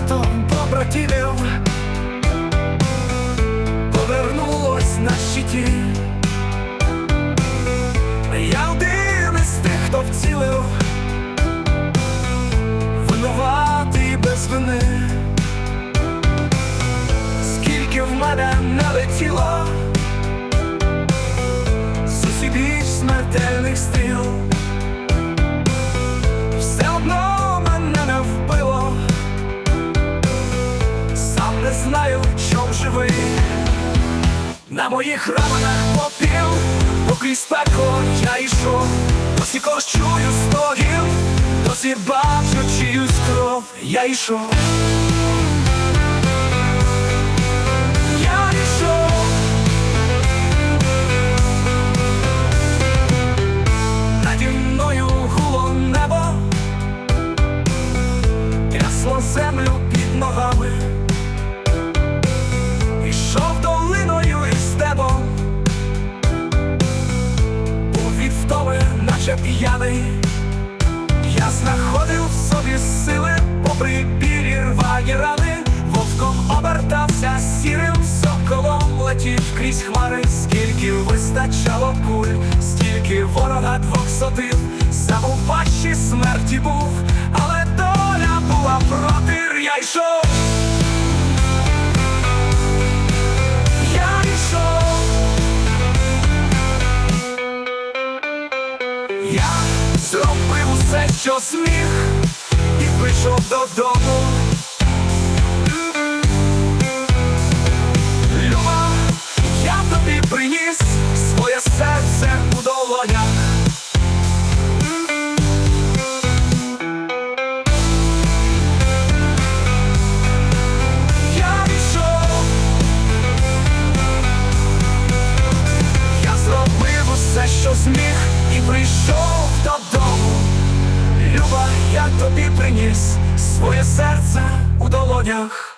святом побратимів повернулось на щиті. Я один із тих, хто вцілив, винуватий без вини, скільки в мене налетіло. На моїх раманах попіл, покрізь пекло я йшов, досі кощую стогів, досі бачу чиюсь кров, я йшов. П'яний. Я знаходив в собі сили, попри білі рвані рани, вовком обертався сірим соколом, летів крізь хмари, скільки вистачало куль, стільки ворога двохсотив, сам у пащі смерті був, але доля була проти, я йшов. Я зробив усе, що зміг, і прийшов додому. Приніс своє серце у долонях.